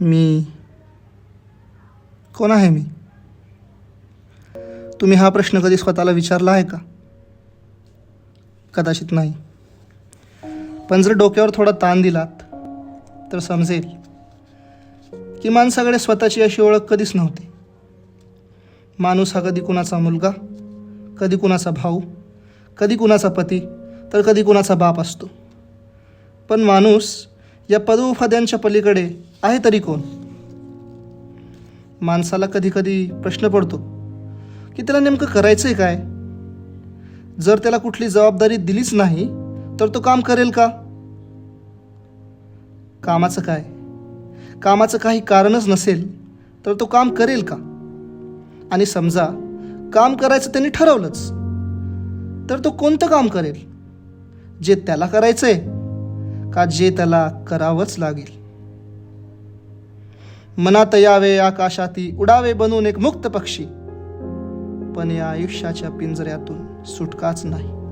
मी. कोण आहे मी? तुम्ही हा प्रश्न कधी स्वतःला विचारला आहे का? कदाचित नाही. पण जर डोक्यावर थोडा ताण दिलात तर समजेल की माणसाकडे स्वतःची अशी ओळख कधीच नव्हती. माणूस हा कधी कुणाचा मुलगा कधी कुणाचा भाऊ कधी कुणाचा पती तर कधी कुणाचा बाप असतो. पण माणूस या पदोफद्यांच्या पलीकडे आहे तरी कोण? माणसाला कधी कधी प्रश्न पडतो की त्याला नेमकं करायचं आहे काय? जर त्याला कुठली जबाबदारी दिलीच नाही तर तो काम करेल का? कामाचं काय? कामाचं काही कारणच नसेल तर तो काम करेल का? आणि समजा काम करायचं त्यांनी ठरवलंच तर तो कोणतं काम करेल? जे त्याला करायचं आहे का जे त्याला करावंच लागेल. मनात यावे आकाशाती उडावे बनून एक मुक्त पक्षी. पण या आयुष्याच्या पिंजऱ्यातून सुटकाच नाही.